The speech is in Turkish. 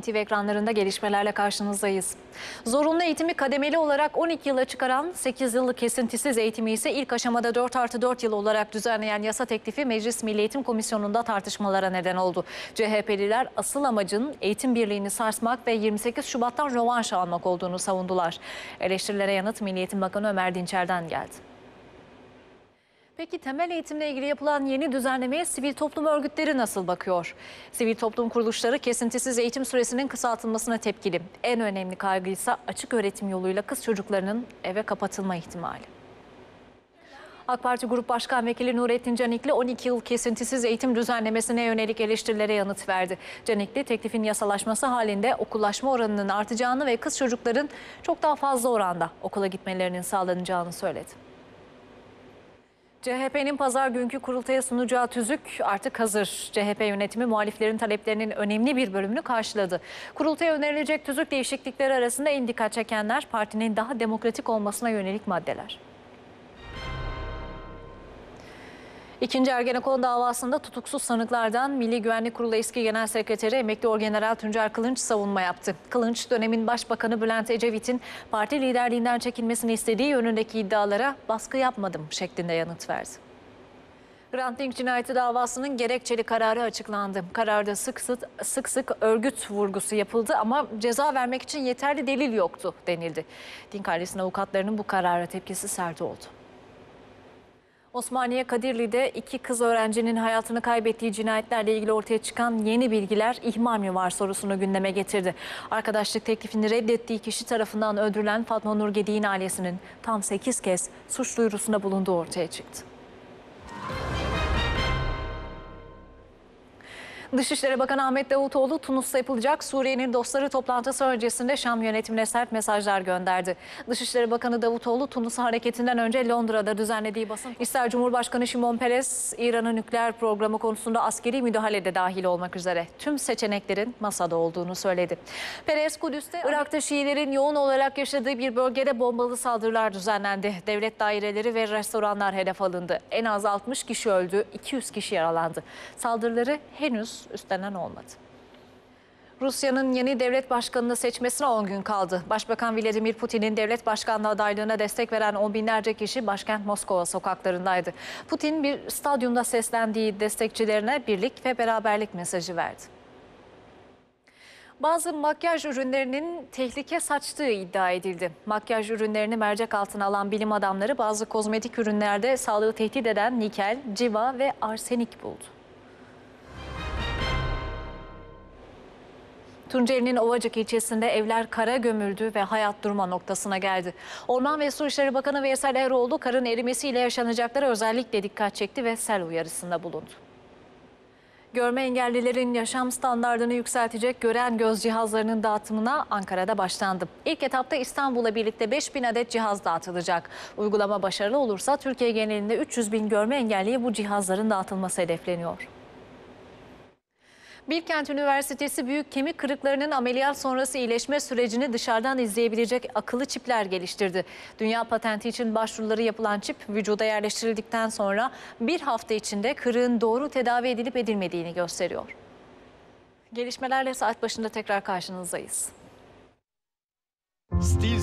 NTV ekranlarında gelişmelerle karşınızdayız. Zorunlu eğitimi kademeli olarak 12 yıla çıkaran 8 yıllık kesintisiz eğitimi ise ilk aşamada 4 artı 4 yıl olarak düzenleyen yasa teklifi Meclis Milli Eğitim Komisyonu'nda tartışmalara neden oldu. CHP'liler asıl amacın eğitim birliğini sarsmak ve 28 Şubat'tan rövanş almak olduğunu savundular. Eleştirilere yanıt Milli Eğitim Bakanı Ömer Dinçer'den geldi. Peki temel eğitimle ilgili yapılan yeni düzenlemeye sivil toplum örgütleri nasıl bakıyor? Sivil toplum kuruluşları kesintisiz eğitim süresinin kısaltılmasına tepkili. En önemli kaygıysa açık öğretim yoluyla kız çocuklarının eve kapatılma ihtimali. AK Parti Grup Başkan Vekili Nurettin Canikli 12 yıl kesintisiz eğitim düzenlemesine yönelik eleştirilere yanıt verdi. Canikli teklifin yasalaşması halinde okullaşma oranının artacağını ve kız çocukların çok daha fazla oranda okula gitmelerinin sağlanacağını söyledi. CHP'nin pazar günkü kurultaya sunacağı tüzük artık hazır. CHP yönetimi muhaliflerin taleplerinin önemli bir bölümünü karşıladı. Kurultaya önerilecek tüzük değişiklikleri arasında en dikkat çekenler partinin daha demokratik olmasına yönelik maddeler. İkinci Ergenekon davasında tutuksuz sanıklardan Milli Güvenlik Kurulu eski Genel Sekreteri Emekli Orgeneral Tuncer Kılınç savunma yaptı. Kılınç dönemin Başbakanı Bülent Ecevit'in parti liderliğinden çekilmesini istediği yönündeki iddialara baskı yapmadım şeklinde yanıt verdi. Hrant Dink cinayeti davasının gerekçeli kararı açıklandı. Kararda sık sık, sık sık örgüt vurgusu yapıldı ama ceza vermek için yeterli delil yoktu denildi. Dink ailesinin avukatlarının bu karara tepkisi sert oldu. Osmaniye Kadirli'de iki kız öğrencinin hayatını kaybettiği cinayetlerle ilgili ortaya çıkan yeni bilgiler ihmal mi var sorusunu gündeme getirdi. Arkadaşlık teklifini reddettiği kişi tarafından öldürülen Fatma Nur Gedi'nin ailesinin tam 8 kez suç duyurusunda bulunduğu ortaya çıktı. Dışişleri Bakanı Ahmet Davutoğlu Tunus'ta yapılacak Suriye'nin dostları toplantısı öncesinde Şam yönetimine sert mesajlar gönderdi. Dışişleri Bakanı Davutoğlu Tunus hareketinden önce Londra'da düzenlediği basın ister Cumhurbaşkanı Şimon Peres İran'ın nükleer programı konusunda askeri müdahalede dahil olmak üzere tüm seçeneklerin masada olduğunu söyledi. Peres Kudüs'te Irak'ta Şiilerin yoğun olarak yaşadığı bir bölgede bombalı saldırılar düzenlendi. Devlet daireleri ve restoranlar hedef alındı. En az 60 kişi öldü, 200 kişi yaralandı. Saldırıları henüz üstlenen olmadı. Rusya'nın yeni devlet başkanını seçmesine 10 gün kaldı. Başbakan Vladimir Putin'in devlet başkanlığı adaylığına destek veren on binlerce kişi başkent Moskova sokaklarındaydı. Putin bir stadyumda seslendiği destekçilerine birlik ve beraberlik mesajı verdi. Bazı makyaj ürünlerinin tehlike saçtığı iddia edildi. Makyaj ürünlerini mercek altına alan bilim adamları bazı kozmetik ürünlerde sağlığı tehdit eden nikel, civa ve arsenik buldu. Tunceli'nin Ovacık ilçesinde evler kara gömüldü ve hayat durma noktasına geldi. Orman ve Su İşleri Bakanı Veysel Eroğlu karın erimesiyle yaşanacaklara özellikle dikkat çekti ve sel uyarısında bulundu. Görme engellilerin yaşam standartını yükseltecek gören göz cihazlarının dağıtımına Ankara'da başlandı. İlk etapta İstanbul'la birlikte 5000 adet cihaz dağıtılacak. Uygulama başarılı olursa Türkiye genelinde 300 bin görme engelliye bu cihazların dağıtılması hedefleniyor. Bilkent Üniversitesi büyük kemik kırıklarının ameliyat sonrası iyileşme sürecini dışarıdan izleyebilecek akıllı çipler geliştirdi. Dünya patenti için başvuruları yapılan çip vücuda yerleştirildikten sonra bir hafta içinde kırığın doğru tedavi edilip edilmediğini gösteriyor. Gelişmelerle saat başında tekrar karşınızdayız. Stil